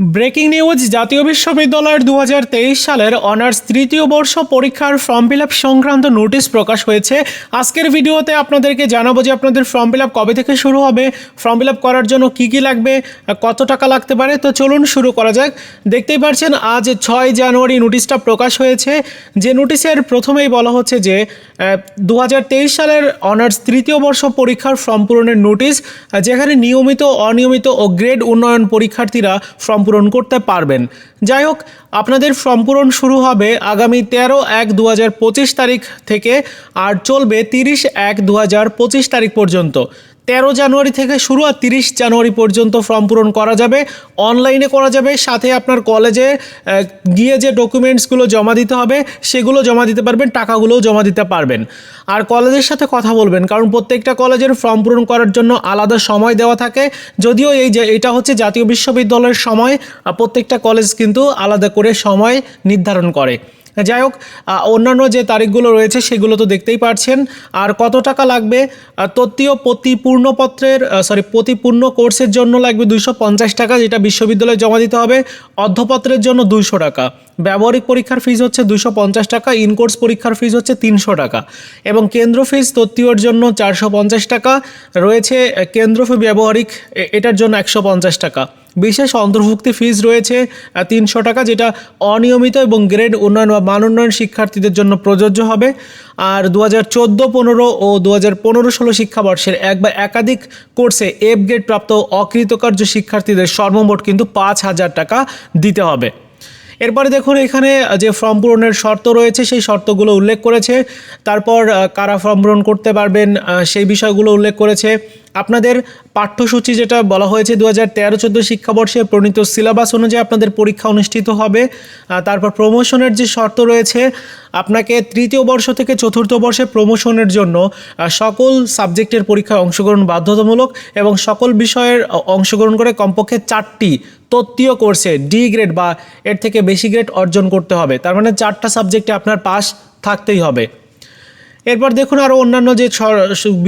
Breaking news, জাতীয় বিশ্ববিদ্যালয়ের দু হাজার তেইশ সালের অনার্স তৃতীয় বর্ষ পরীক্ষার ফর্ম ফিল আপ সংক্রান্ত নোটিশ প্রকাশ হয়েছে। আজকের ভিডিওতে আপনাদেরকে জানাব যে আপনাদের ফর্ম ফিল আপ কবে থেকে শুরু হবে, ফর্ম ফিল আপ করার জন্য কী কী লাগবে, কত টাকা লাগতে পারে। তো চলুন শুরু করা যাক। দেখতেই পাচ্ছেন আজ ছয় জানুয়ারি নোটিশটা প্রকাশ হয়েছে। যে নোটিশের প্রথমেই বলা হচ্ছে যে দু হাজার তেইশ সালের অনার্স তৃতীয় বর্ষ পরীক্ষার ফর্ম পূরণের নোটিশ, যেখানে নিয়মিত, অনিয়মিত ও গ্রেড উন্নয়ন পরীক্ষার্থীরা ফর্ম পূরণ করতে পারবেন। যাই হোক, আপনাদের ফর্ম পূরণ শুরু হবে আগামী তেরো এক দু তারিখ থেকে আর চলবে তিরিশ এক দু তারিখ পর্যন্ত। তেরো জানুয়ারি থেকে শুরু আর তিরিশ জানুয়ারি পর্যন্ত ফর্ম পূরণ করা যাবে। অনলাইনে করা যাবে, সাথে আপনার কলেজে গিয়ে যে ডকুমেন্টসগুলো জমা দিতে হবে, সেগুলো জমা দিতে পারবেন, টাকাগুলোও জমা দিতে পারবেন। আর কলেজের সাথে কথা বলবেন, কারণ প্রত্যেকটা কলেজের ফর্ম পূরণ করার জন্য আলাদা সময় দেওয়া থাকে। যদিও এই যে, এটা হচ্ছে জাতীয় বিশ্ববিদ্যালয়ের সময় প্রত্যেকটা কলেজ কিন্তু আলাদা করে সময় নির্ধারণ করে। যাই হোক অন্যান্য যে তারিখগুলো রয়েছে সেগুলো তো দেখতেই পারছেন। আর কত টাকা লাগবে? তত্ত্বীয় প্রতিপূর্ণপত্রের সরি প্রতিপূর্ণ কোর্সের জন্য লাগবে দুইশো পঞ্চাশ টাকা, যেটা বিশ্ববিদ্যালয়ে জমা দিতে হবে। অর্ধপত্রের জন্য দুইশো টাকা। ব্যবহারিক পরীক্ষার ফিজ হচ্ছে দুশো পঞ্চাশ টাকা ইন কোর্স পরীক্ষার ফিজ হচ্ছে তিনশো টাকা এবং কেন্দ্র ফিজ তত্ত্বীয়র জন্য চারশো পঞ্চাশ টাকা, রয়েছে কেন্দ্র ফি ব্যবহারিক এটার জন্য একশো পঞ্চাশ টাকা। বিশেষ অন্তর্ভুক্তি ফিজ রয়েছে তিনশো টাকা যেটা অনিয়মিত এবং গ্রেড উন্নয়ন বা মান উন্নয়ন শিক্ষার্থীদের জন্য প্রযোজ্য হবে। আর দু হাজার চোদ্দ, পনেরো ও দু হাজার পনেরো ষোলো শিক্ষাবর্ষের এক বা একাধিক কোর্সে এফ গ্রেড প্রাপ্ত অকৃতকার্য শিক্ষার্থীদের সর্বমোট কিন্তু পাঁচ হাজার টাকা দিতে হবে। এরপরে দেখুন এখানে যে ফর্ম পূরণের শর্ত রয়েছে, সেই শর্তগুলো উল্লেখ করেছে। তারপর কারা ফর্ম পূরণ করতে পারবেন সেই বিষয়গুলো উল্লেখ করেছে। আপনাদের পাঠ্যসূচি যেটা বলা হয়েছে দু হাজার তেরো, চোদ্দ শিক্ষাবর্ষে প্রণীত সিলেবাস অনুযায়ী আপনাদের পরীক্ষা অনুষ্ঠিত হবে। তারপর প্রমোশনের যে শর্ত রয়েছে, আপনাকে তৃতীয় বর্ষ থেকে চতুর্থ বর্ষে প্রমোশনের জন্য সকল সাবজেক্টের পরীক্ষায় অংশগ্রহণ বাধ্যতামূলক এবং সকল বিষয়ের অংশগ্রহণ করে কমপক্ষে চারটি তত্ত্বীয় কোর্সে ডি গ্রেড বা এর থেকে বেশি গ্রেড অর্জন করতে হবে। তার মানে চারটা সাবজেক্টে আপনার পাস থাকতেই হবে। এরপর দেখুন আরও অন্যান্য যে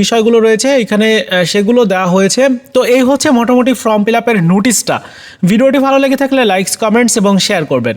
বিষয়গুলো রয়েছে, এখানে সেগুলো দেওয়া হয়েছে। তো এই হচ্ছে মোটামুটি ফর্ম ফিল আপের নোটিশটা ভিডিওটি ভালো লেগে থাকলে লাইকস কমেন্টস এবং শেয়ার করবেন।